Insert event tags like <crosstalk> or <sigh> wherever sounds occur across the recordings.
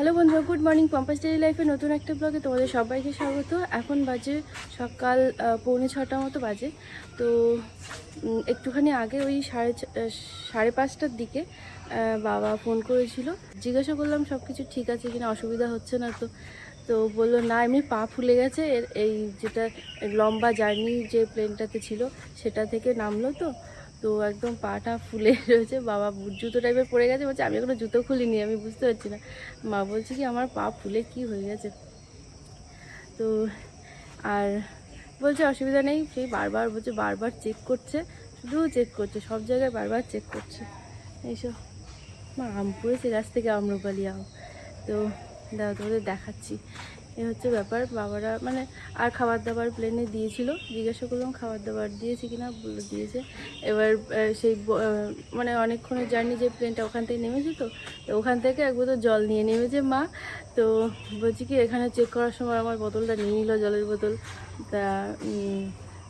Hello বন্ধুরা, good morning পম্পাস daily লাইফে নতুন একটা ব্লগে তোমাদের সবাইকে স্বাগত। এখন বাজে সকাল পৌনে ছটা মতো বাজে। তো একটুখানি আগে ওই সাড়ে সাড়ে পাঁচটার দিকে বাবা ফোন করেছিল। জিজ্ঞাসা করলাম সব কিছু ঠিক আছে কিনা, অসুবিধা হচ্ছে না তো। তো বলল, না, এমনি পা ফুলে গেছে। এর, এই যেটা লম্বা জার্নি যে প্লেনটাতে ছিল, সেটা থেকে নামলো তো। তো একদম পাটা ফুলে <laughs> রয়েছে। বাবা জুতো টাইপের পড়ে গেছে। বলছে, আমি এখনও জুতো খুলিনি, আমি বুঝতে পারছি না। মা বলছে কি, আমার পা ফুলে কি হয়ে গেছে? তো আর বলছে, অসুবিধা নেই। সেই বারবার বলছে, বারবার চেক করছে, শুধু চেক করছে, সব জায়গায় বারবার চেক করছে। এইসব মা আম পড়েছে গাছ থেকে আম্রপালি আম। তো দাও তোমাদের দেখাচ্ছি। এ হচ্ছে ব্যাপার, বাবারা মানে আর খাবার দাবার প্লেনে দিয়েছিল। জিজ্ঞাসা করলাম খাবার দাবার দিয়েছে কিনা? বলে দিয়েছে। এবার সেই মানে অনেকক্ষণের জার্নি যে প্লেনটা ওখান থেকে নেমেছে তো ওখান থেকে এক বোতল জল নিয়ে নেমেছে মা। তো বলছি কি, এখানে চেক করার সময় আমার বোতলটা নিয়ে নিল, জলের বোতল। তা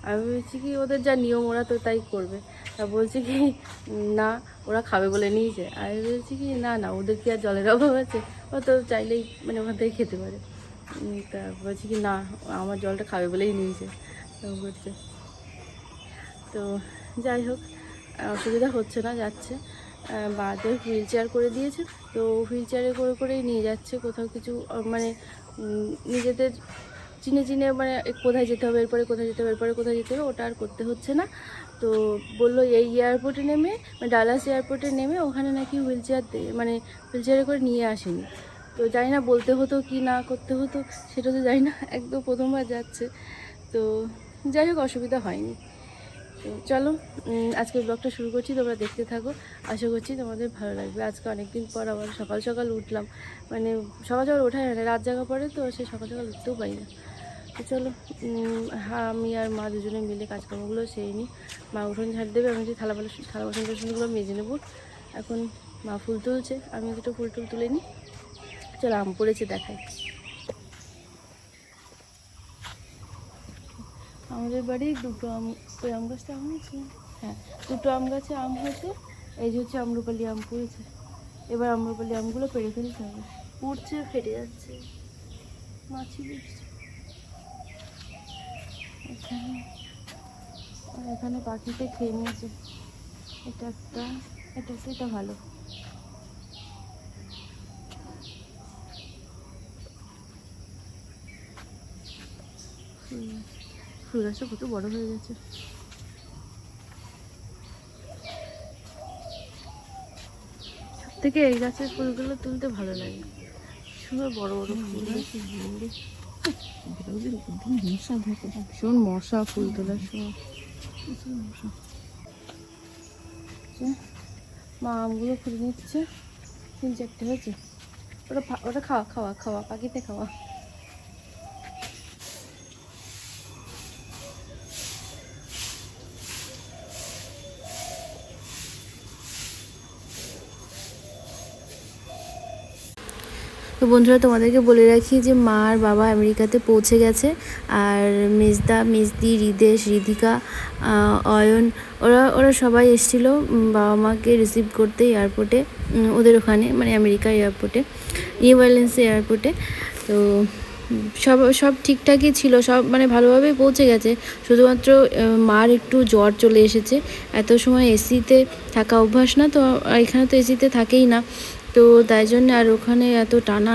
আমি বলছি কি, ওদের যা নিয়ম, ওরা তো তাই করবে। তা বলছে কি, না, ওরা খাবে বলে নিয়েছে। আমি বলছি কি, না না, ওদের কি আর জলের অভাব আছে? ও তো চাইলেই মানে ওখান থেকে খেতে পারে। তা বলছি কি, না, আমার জলটা খাবে বলেই নিয়েছে। তো বলছে তো যাই হোক অসুবিধা হচ্ছে না, যাচ্ছে। বাদের হুইল চেয়ার করে দিয়েছে। তো হুইল চেয়ারে করে, করেই নিয়ে যাচ্ছে কোথাও কিছু মানে নিজেদের চিনে চিনে মানে কোথায় যেতে হবে, এরপরে কোথায় যেতে হবে, এরপরে কোথায় যেতে হবে, ওটা আর করতে হচ্ছে না। তো বলল এই এয়ারপোর্টে নেমে মানে ডালাস এয়ারপোর্টে নেমে ওখানে নাকি হুইল চেয়ার মানে হুইল চেয়ারে করে নিয়ে আসেনি। তো জানি না বলতে হতো কি না করতে হতো সেটা তো জানি না একদম প্রথমবার যাচ্ছে। তো যাই হোক অসুবিধা হয়নি। তো চলো উম, আজকে ব্লগটা শুরু করছি তোমরা দেখতে থাকো। আশা করছি তোমাদের ভালো লাগবে। আজকে অনেকদিন পর আবার সকাল সকাল উঠলাম। মানে সকাল সকাল ওঠাই না রাত জাগা পরে তো সে সকাল সকাল উঠতেও পারি না। তো চলো হ্যাঁ আমি আর মা দুজনে মিলে কাজকর্মগুলো সেই নিই। মা উঠোন ঝাড় দেবে আমি যে থালা থালা বাসন টাসনগুলো মেজে নেব। এখন মা ফুল তুলছে আমি দুটো ফুল টুল তুলে নিই। চলো আম পড়েছে দেখাই। আমাদের বাড়ি দুটো আম ওই আম গাছটা আম হয়েছে? হ্যাঁ দুটো আম গাছে আম হয়েছে এই যে হচ্ছে আম্রপালি আম পড়েছে। এবার আম্রপালি আমগুলো পেড়ে ফেলতে হবে। উঠছে ফেটে যাচ্ছে। মাছি দিচ্ছে এখানে এখানে পাখিতে খেয়ে নিয়েছে। এটা একটা এটা একটা এটা ভালো। ফুল গাছটা কত বড় হয়ে গেছে। সব থেকে এই গাছের ফুলগুলো তুলতে ভালো লাগে। সুন্দর বড় বড় ফুল। মশা থাকে ভীষণ মশা ফুল তোলার সময়। যে, মা আমগুলো খুলে নিচ্ছে। তিন চারটে হয়েছে। ওটা ওটা খাওয়া খাওয়া খাওয়া পাখিতে খাওয়া। তো বন্ধুরা, তোমাদেরকে বলে রাখি যে মা আর বাবা আমেরিকাতে পৌঁছে গেছে। আর মেজদা, মেজদি রিদেশ রিধিকা অয়ন, ওরা ওরা সবাই এসেছিল বাবা মাকে রিসিভ করতে এয়ারপোর্টে ওদের ওখানে মানে আমেরিকা এয়ারপোর্টে নিউ অরলিন্স এয়ারপোর্টে তো সব সব ঠিকঠাকই ছিল, সব মানে ভালোভাবেই পৌঁছে গেছে। শুধুমাত্র মার একটু জ্বর চলে এসেছে। এত সময় এসিতে থাকা অভ্যাস না, তো এখানে তো এসিতে থাকেই না। তো তাই জন্য আর ওখানে এত টানা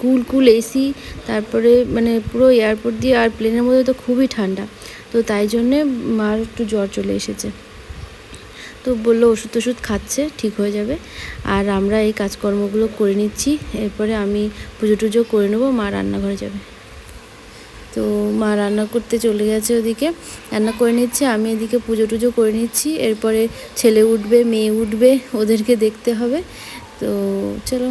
কুল কুল এসি তারপরে মানে পুরো এয়ারপোর্ট দিয়ে আর প্লেনের মধ্যে তো খুবই ঠান্ডা। তো তাই জন্যে মার একটু জ্বর চলে এসেছে। তো বলল ওষুধ টষুধ খাচ্ছে, ঠিক হয়ে যাবে। আর আমরা এই কাজকর্মগুলো করে নিচ্ছি। এরপরে আমি পুজো টুজো করে নেব, মা রান্নাঘরে যাবে। তো মা রান্না করতে চলে গেছে ওদিকে। রান্না করে নিচ্ছে, আমি এদিকে পুজো টুজো করে নিচ্ছি। এরপরে ছেলে উঠবে, মেয়ে উঠবে, ওদেরকে দেখতে হবে। তো চলো।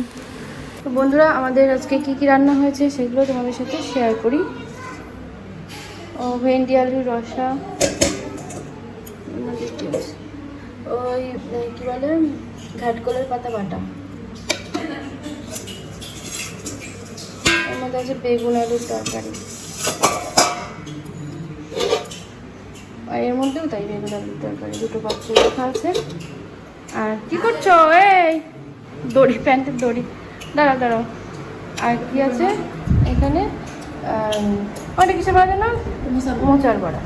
তো বন্ধুরা, আমাদের আজকে কি কি রান্না হয়েছে সেগুলো তোমাদের সাথে শেয়ার করি। ও, ভেন্ডি আলুর রসা? ওই কি বলে, ঘাটকলের পাতা বাটা। মধ্যে আছে বেগুন, আলুর তরকারি। আর এর মধ্যেও তাই বেগুন, আলুর তরকারি, দুটো পাত্র রাখা আছে আর কি করছ? এই! দড়ি প্যান্টের দড়ি। দাঁড়াও দাঁড়াও। আর কি আছে? এখানে ওটা কিসে বড়া না? মোচার বড়া।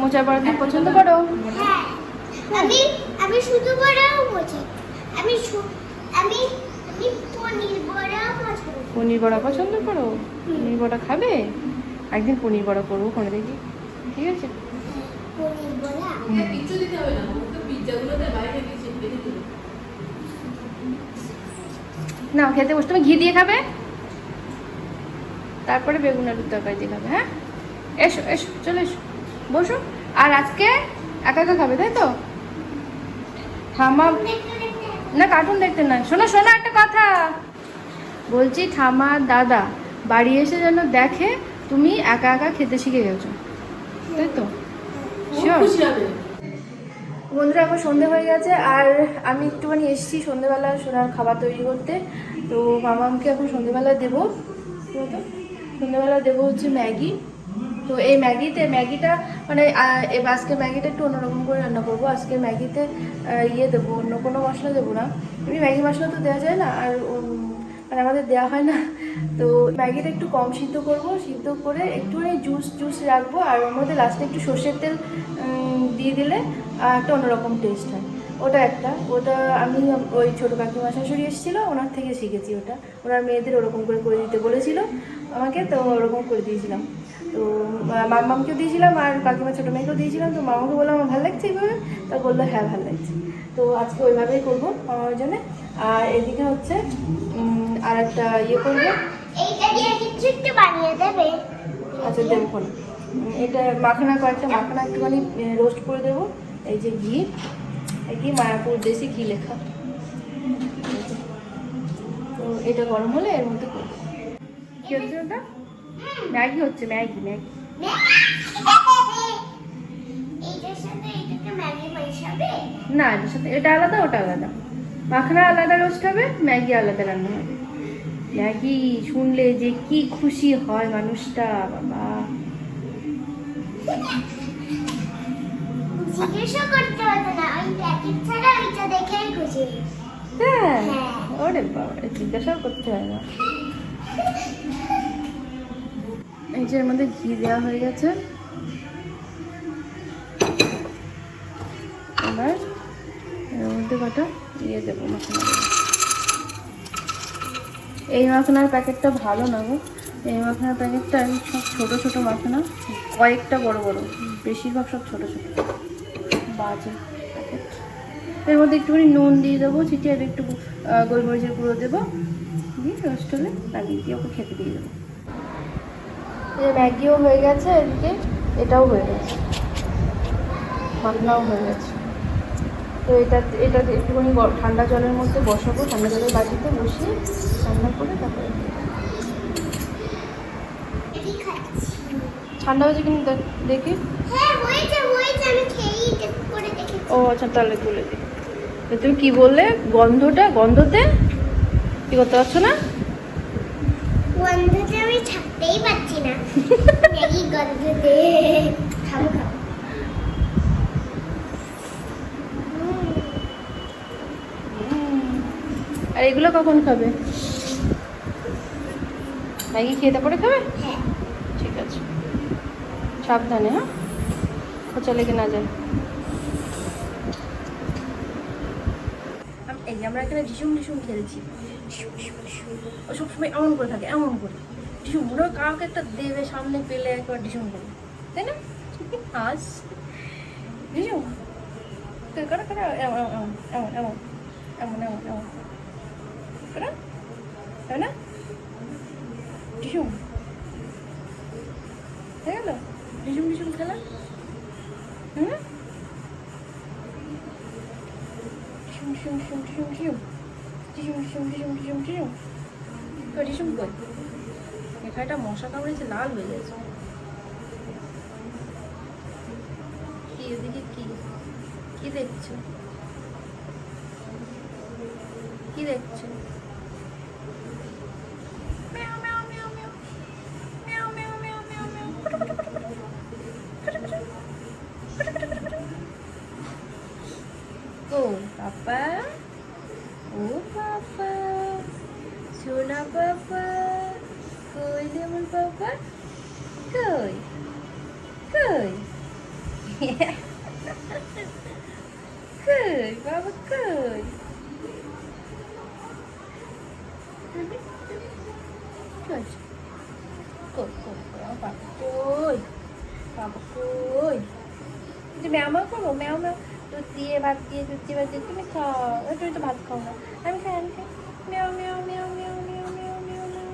মোচার বড়া তুমি পছন্দ করো? হ্যাঁ। আমি আমি শুধু বড়াও বোঝি আমি আমি আমি পনির বড়াও পছন্দ পনির বড়া পছন্দ করো? পনির বড়া খাবে? একদিন পনির বড়া করব ওখানে দেখি ঠিক আছে? পনির বড়া? না। খেতে বসে। তুমি ঘি দিয়ে খাবে? তারপরে বেগুন আলুর তরকারি দিয়ে খাবে হ্যাঁ? এসো এসো চলে এসো। বসো। আর আজকে একা একা খাবে তাই তো? ঠামা না কার্টুন দেখতে না শোনো শোনো একটা কথা। বলছি ঠামা দাদা বাড়ি এসে যেন দেখে তুমি একা একা খেতে শিখে গেছো। তাই তো? শিওর বন্ধুরা এখন সন্ধে হয়ে গেছে আর আমি একটুখানি এসেছি সন্ধেবেলা সোনার খাবার তৈরি করতে। তো মামামকে এখন সন্ধেবেলা দেবো। সন্ধেবেলা দেবো হচ্ছে ম্যাগি। তো এই ম্যাগিতে, ম্যাগিটা মানে আজকে ম্যাগিটা একটু অন্যরকম করে রান্না করব। আজকে ম্যাগিতে ইয়ে দেবো, অন্য কোনো মশলা দেবো না। এমনি ম্যাগি মশলা তো দেওয়া যায় না, আর মানে আমাদের দেওয়া হয় না। তো ম্যাগিটা একটু কম সিদ্ধ করব, সিদ্ধ করে একটুখানি জুস জুস রাখব। আর ওর মধ্যে লাস্টে একটু সর্ষের তেল দিয়ে দিলে একটা অন্যরকম টেস্ট হয়। ওটা একটা। ওটা আমি ওই ছোটো কাকিমা শাশুড়ি এসেছিল ওনার থেকে শিখেছি ওটা। ওনার মেয়েদের ওরকম করে করে দিতে বলেছিল আমাকে তো ওরকম করে দিয়েছিলাম। তো মা- মাম্মামকেও দিয়েছিলাম আর কাকিমা ছোটো মেয়েকেও দিয়েছিলাম। তো মামাকে বললাম আমার ভালো লাগছে এইভাবে? তা বলল হ্যাঁ ভালো লাগছে। তো আজকে ওইভাবেই করব আমার জন্যে। আর এদিকে হচ্ছে আর একটা ইয়ে করব। আচ্ছা দেবো এটা মাখানা কয়েকটা মাখানা একটুখানি রোস্ট করে দেবো। এই যে ঘি, এই ঘি মায়াপুর দেশি ঘি লেখা। তো এটা গরম হলে এর মধ্যে কি হচ্ছে ওটা? ম্যাগি হচ্ছে, ম্যাগি ম্যাগি। না, এটার সাথে, এটা আলাদা, ওটা আলাদা। মাখানা আলাদা রোস্ট হবে, ম্যাগি আলাদা রান্না হবে। ম্যাগি শুনলে যে কি খুশি হয় মানুষটা, বাবা। জিজ্ঞেসও করতে হতো না। ওই প্যাকেট ছাড়া ওইটা দেখেই খুশি। হ্যাঁ হ্যাঁ। ওরে বাবা জিজ্ঞাসাও করতে হয় না। এই যে এর মধ্যে ঘি দেওয়া হয়ে গেছে। এবার এর মধ্যে কটা ইয়ে দেবো এই মাখানার প্যাকেটটা ভালো না গো। এই মাখানার প্যাকেটটা আমি সব ছোটো ছোটো মাখানা কয়েকটা বড় বড় বেশিরভাগ সব ছোটো ছোটো। প্যাকেট এর মধ্যে একটুখানি নুন দিয়ে দেবো ছিটিয়ে আর একটু গোলমরিচের গুঁড়ো দেবো। দিয়ে রোস্ট হলে লাগিয়ে দিয়ে ওকে খেতে দিয়ে দেবো। ম্যাগিও হয়ে গেছে এদিকে এটাও হয়ে গেছে। মাখনাও হয়ে গেছে। তো এটা এটা একটুখানি ঠান্ডা জলের মধ্যে বসাবো ঠান্ডা জলের বাটিতে বসিয়ে ঠান্ডা করে তারপরে ঠান্ডা হয়েছে কিন্তু দেখ- দেখি। হ্যাঁ হয়েছে হয়েছে আমি খেয়েই ও আচ্ছা তাহলে তুলে দিই। তুমি কি বললে? গন্ধটা? গন্ধতে? কি করতে পারছ না? গন্ধতে আমি থাকতেই পারছি না। ম্যাগি গন্ধতে। খাব খাব। আর এগুলো কখন খাবে? ম্যাগি খেয়ে তারপরে খাবে? হ্যাঁ। ঠিক আছে। সাবধানে হ্যাঁ? খোঁচা লেগে না যায় আম- এই যে আমরা এখানে ঢিসুম ঢিসুম খেলছি। ও সবসময় এমন করে থাকে, এমন করে। ঢিসুম, মনে কাউকে একটা দেবে সামনে পেলে একবার ঢিসুম করে। তাই না? <laughs> আস ঢিসুম। করে করে করে? এমন এমন এমন এমন এমন এমন তাই না ঢিসুম হয়ে গেল ঢিসুম ঢিসুম খেলা হুম ঢিসুম ঢিসুম ঢিসুম ঢিসুম ঢিসুম ঢিসুম কই ঢিসুম কই এখানটা মশা কামড়েছে লাল হয়ে গেছে। কি এদিকে কি? কি দেখছ? কি দেখছ? কই কই কই বাবা কই কই কই কই বাবা কই বাবা কই তুমি ম্যামা করো ম্যাও ম্যাও দুধ দিয়ে ভাত দিয়ে দুধ দিয়ে ভাত দিয়ে তুমি খাও তুমি তো ভাত খাও না আমি খাই আমি খাই ম্যাও ম্যাও ম্যাও ম্যাও ম্যাও ম্যাও ম্যাও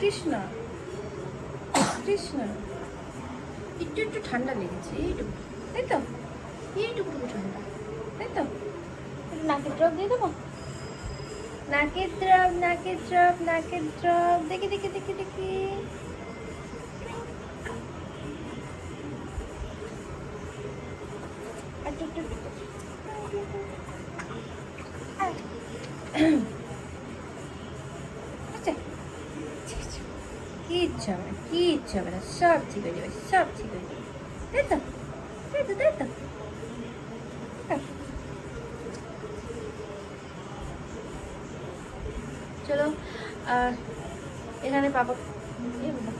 কৃষ্ণ কৃষ্ণা। একটু একটু ঠান্ডা লেগেছে এইটুকু। তাই তো? এইটুকু ঠান্ডা। তাই তো? একটু নাকের ড্রপ দিয়ে দেবো? নাকের ড্রপ নাকের ড্রপ নাকের ড্রপ দেখি দেখি দেখি দেখি। একটু একটু একটু। আচ্ছা। কিচ্ছু হবে না সব ঠিক হয়ে যাবে, সব ঠিক হয়ে যাবে। তাই তো? তাই তো তাই তো? হ্যাঁ। চলো এখানে পাপা বাবা।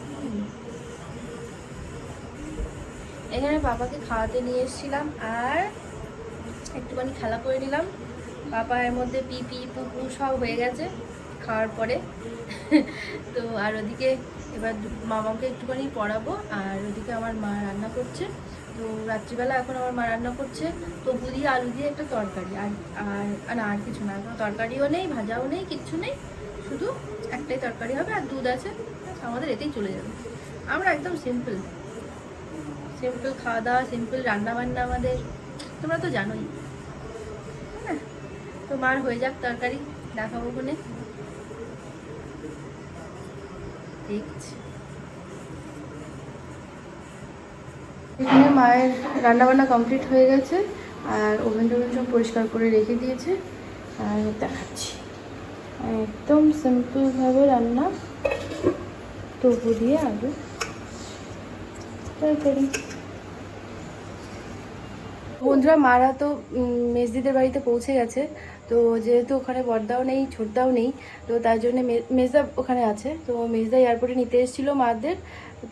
এখানে পাপাকে খাওয়াতে নিয়ে এসেছিলাম আর একটুখানি খেলা করে নিলাম। পাপা এর মধ্যে পিপি পুপু সব হয়ে গেছে খাওয়ার পরে। তো আর ওদিকে এবার মামাকে একটুখানি পড়াবো, আর ওদিকে আমার মা রান্না করছে। তো রাত্রিবেলা এখন আমার মা রান্না করছে তবু দিয়ে আলু দিয়ে একটা তরকারি। আর আর না, আর কিছু না। কোনো তরকারিও নেই, ভাজাও নেই, কিচ্ছু নেই। শুধু একটাই তরকারি হবে, আর দুধ আছে। আমাদের এতেই চলে যাবে। আমরা একদম সিম্পল সিম্পল খাওয়া দাওয়া সিম্পল রান্না বান্না আমাদের। তোমরা তো জানোই। হ্যাঁ। তো মার হয়ে যাক তরকারি, দেখাবো কোনে দেখছি এখানে মায়ের রান্না বান্না কমপ্লিট হয়ে গেছে, আর ওভেন টোভেন সব পরিষ্কার করে রেখে দিয়েছে, আর দেখাচ্ছি। একদম সিম্পলভাবে রান্না। তবু দিয়ে আলু তরকারি। বন্ধুরা, মারা তো মেজদিদের বাড়িতে পৌঁছে গেছে। তো যেহেতু ওখানে বড়দাও নেই, ছোটদাও নেই, তো তার জন্য মেজদা ওখানে আছে। তো মেজদা এয়ারপোর্টে নিতে এসেছিল মাদের।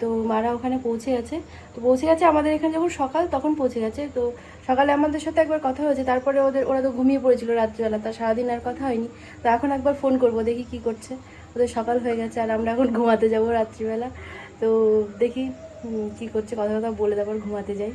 তো মারা ওখানে পৌঁছে গেছে। তো পৌঁছে গেছে আমাদের এখানে যখন সকাল, তখন পৌঁছে গেছে। তো সকালে আমাদের সাথে একবার কথা হয়েছে। তারপরে ওদের, ওরা তো ঘুমিয়ে পড়েছিল রাত্রিবেলা, তা সারাদিন আর কথা হয়নি। তো এখন একবার ফোন করব, দেখি কি করছে। ওদের সকাল হয়ে গেছে আর আমরা এখন ঘুমাতে যাব রাত্রিবেলা। তো দেখি কি করছে কথা কথা বলে তারপর ঘুমাতে যাই।